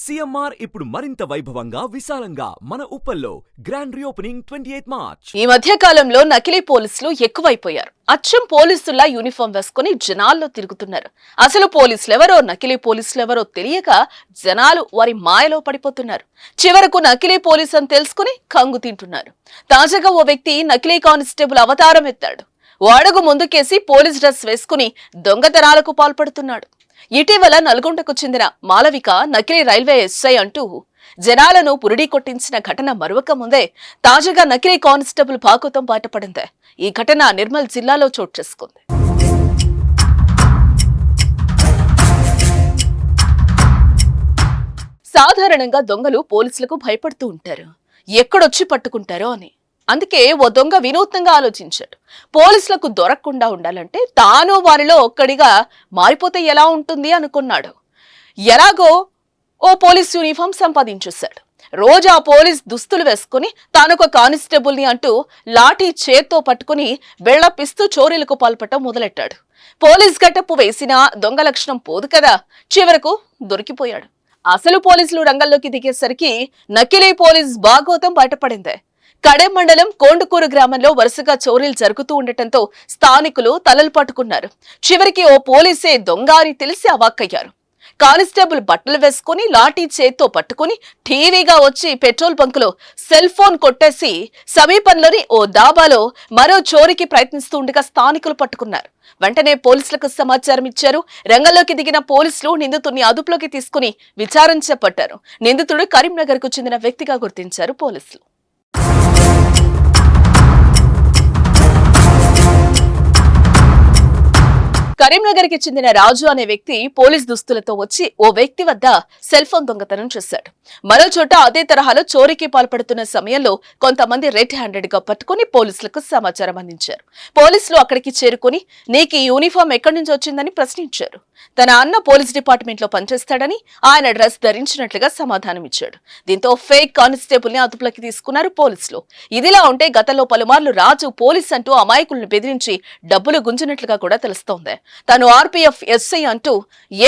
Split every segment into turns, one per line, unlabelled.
CMR ఇప్పుడు మరింత వైభవంగా విశాలంగా మన ఉప్పల్లో grand reopening twenty eighth March
ఈ మధ్య కాలంలో నకిలీ పోలీసులు ఎక్కువైపోయారు. అచ్చం పోలీసుల్లా యూనిఫామ్ వేసుకుని జనాల్లో తిరుగుతున్నారు. అసలు పోలీసులు ఎవరో నకిలీ పోలీసులు ఎవరో తెలియక జనాలు వారి మాయలో పడిపోతున్నారు. చివరకు నకిలీ పోలీస్ అని తెలుసుకుని కంగు తింటున్నారు. తాజాగా ఓ వ్యక్తి నకిలీ కానిస్టేబుల్ అవతారం ఎత్తాడు. ఓ అడుగు ముందుకేసి పోలీస్ డ్రెస్ వేసుకుని దొంగతనాలకు పాల్పడుతున్నాడు. ఇటీవల నల్గొండకు చెందిన మాలవిక నకిలీ రైల్వే ఎస్ఐ అంటూ జనాలను పురిడి కొట్టించిన ఘటన మరొక ముందే తాజాగా నకిలీ కానిస్టేబుల్ భాగోతం బాటపడింది. ఈ ఘటన నిర్మల్ జిల్లాలో చోటు చేసుకుంది. సాధారణంగా దొంగలు పోలీసులకు భయపడుతూ ఉంటారు. ఎక్కడొచ్చి పట్టుకుంటారో అని. అందుకే ఓ దొంగ వినూత్నంగా ఆలోచించాడు. పోలీసులకు దొరకకుండా ఉండాలంటే తాను వారిలో ఒక్కడిగా మారిపోతే ఎలా ఉంటుంది అనుకున్నాడు. ఎలాగో ఓ పోలీస్ యూనిఫామ్ సంపాదించేశాడు. రోజు ఆ పోలీస్ దుస్తులు వేసుకుని తానొక కానిస్టేబుల్ని అంటూ లాఠీ చేత్తో పట్టుకుని వెళ్ళపిస్తూ చోరీలకు పాల్పడటం మొదలెట్టాడు. పోలీస్ గట్టపు వేసినా దొంగ లక్షణం పోదు కదా చివరకు దొరికిపోయాడు. అసలు పోలీసులు రంగంలోకి దిగేసరికి నకిలీ పోలీస్ బాగోతం బయటపడింది. కడెం మండలం కోండుకూరు గ్రామంలో వరుసగా చోరీలు జరుగుతూ ఉండటంతో స్థానికులు తలలు పట్టుకున్నారు. చివరికి ఓ పోలీసే దొంగ అని తెలిసి అవాక్కయ్యారు. కానిస్టేబుల్ బట్టలు వేసుకుని లాఠీ చేత్తో పట్టుకుని టీవీగా వచ్చి పెట్రోల్ బంకులో సెల్ ఫోన్ కొట్టేసి సమీపంలోని ఓ దాబాలో మరో చోరీకి ప్రయత్నిస్తూ ఉండగా స్థానికులు పట్టుకున్నారు. వెంటనే పోలీసులకు సమాచారం ఇచ్చారు. రంగంలోకి దిగిన పోలీసులు నిందితుడిని అదుపులోకి తీసుకుని విచారణ చేపట్టారు నిందితుడు కరీంనగర్కు చెందిన వ్యక్తిగా గుర్తించారు పోలీసులు. కరీంనగర్కి చెందిన రాజు అనే వ్యక్తి పోలీస్ దుస్తులతో వచ్చి ఓ వ్యక్తి వద్ద సెల్ ఫోన్ దొంగతనం చేశాడు. మరో చోట అదే తరహాలో చోరీకి పాల్పడుతున్న సమయంలో కొంతమంది రెడ్ హ్యాండెడ్గా పట్టుకుని పోలీసులకు సమాచారం అందించారు. పోలీసులు అక్కడికి చేరుకుని నీకు ఈ యూనిఫామ్ ఎక్కడి నుంచి వచ్చిందని ప్రశ్నించారు. తన అన్న పోలీస్ డిపార్ట్మెంట్లో పనిచేస్తాడని ఆయన డ్రెస్ ధరించినట్లుగా సమాధానం ఇచ్చాడు. దీంతో ఫేక్ కానిస్టేబుల్ని అదుపులోకి తీసుకున్నారు పోలీసులు. ఇదిలా ఉంటే గతంలో పలుమార్లు రాజు పోలీస్ అంటూ అమాయకులను బెదిరించి డబ్బులు గుంజినట్లుగా కూడా తెలుస్తోంది. తాను ఆర్పీఎఫ్ ఎస్ఐ అంటూ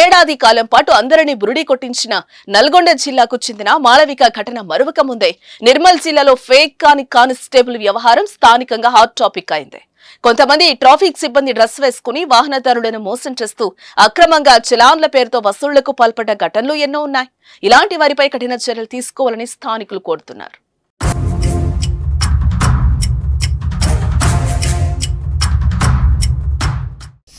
ఏడాది కాలం పాటు అందరినీ బురుడి కొట్టించిన నల్గొండ జిల్లాకు చెందిన మాళవిక ఘటన మరువక ముందే నిర్మల్ జిల్లాలో ఫేక్ కాని కానిస్టేబుల్ వ్యవహారం స్థానికంగా హాట్ టాపిక్ అయింది. కొంతమంది ట్రాఫిక్ సిబ్బంది డ్రెస్ వేసుకుని వాహనదారులను మోసం చేస్తూ అక్రమంగా చలాన్ల పేరుతో వసూళ్ళకు పాల్పడ్డ ఘటనలు ఎన్నో ఉన్నాయి. ఇలాంటి వారిపై కఠిన చర్యలు తీసుకోవాలని స్థానికులు కోరుతున్నారు.